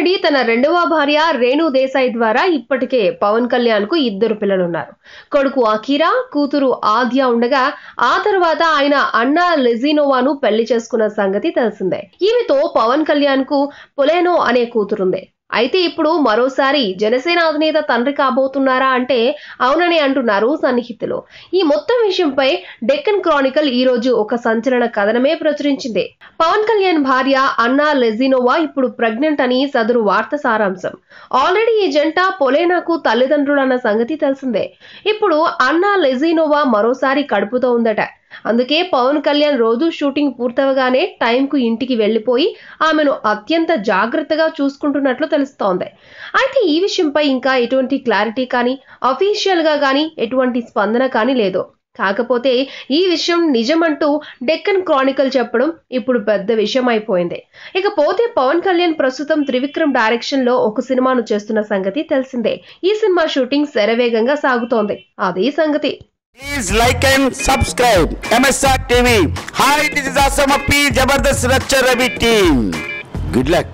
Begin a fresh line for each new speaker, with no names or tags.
తన రెండవ భార్య రేణు దేశాయ్ ద్వారా ఇప్పటికే పవన్ కళ్యాణ్కు ఇద్దరు పిల్లలున్నారు. కొడుకు అఖీరా కూతురు ఆద్య ఉండగా ఆ తర్వాత ఆయన అన్నా లెజినోవాను పెళ్ళి చేసుకున్న సంగతి తెలిసిందే. ఈమెతో పవన్ కళ్యాణ్కు పొలేనో అనే కూతురుంది. అయితే ఇప్పుడు మరోసారి జనసేన అధినేత తండ్రి కాబోతున్నారా అంటే అవునని అంటున్నారు సన్నిహితులు. ఈ మొత్తం విషయంపై డెక్కన్ క్రానికల్ ఈ రోజు ఒక సంచలన కథనమే ప్రచురించింది. పవన్ కళ్యాణ్ భార్య అన్నా లెజినోవా ఇప్పుడు ప్రెగ్నెంట్ అని సదరు వార్త సారాంశం. ఆల్రెడీ ఈ జంట పొలేనాకు తల్లిదండ్రులన్న సంగతి తెలిసిందే. ఇప్పుడు అన్నా లెజినోవా మరోసారి కడుపుతో ఉందట. అందుకే పవన్ కళ్యాణ్ రోజు షూటింగ్ పూర్తవగానే టైంకు ఇంటికి వెళ్ళిపోయి ఆమెను అత్యంత జాగ్రత్తగా చూసుకుంటున్నట్లు తెలుస్తోంది. అయితే ఈ విషయంపై ఇంకా ఎటువంటి క్లారిటీ కానీ అఫీషియల్గా కానీ ఎటువంటి స్పందన కానీ లేదు. కాకపోతే ఈ విషయం నిజమంటూ డెక్కన్ క్రానికల్ చెప్పడం ఇప్పుడు పెద్ద విషయం అయిపోయింది ఇకపోతే పవన్ కళ్యాణ్ ప్రస్తుతం త్రివిక్రమ్ డైరెక్షన్లో ఒక సినిమాను చేస్తున్న సంగతి తెలిసిందే. ఈ సినిమా షూటింగ్ శరవేగంగా సాగుతోంది. అదే సంగతి.
Please like and subscribe MSR TV. Hi, this is Asam Appi, Jabardast Racha Ravi team. Good luck.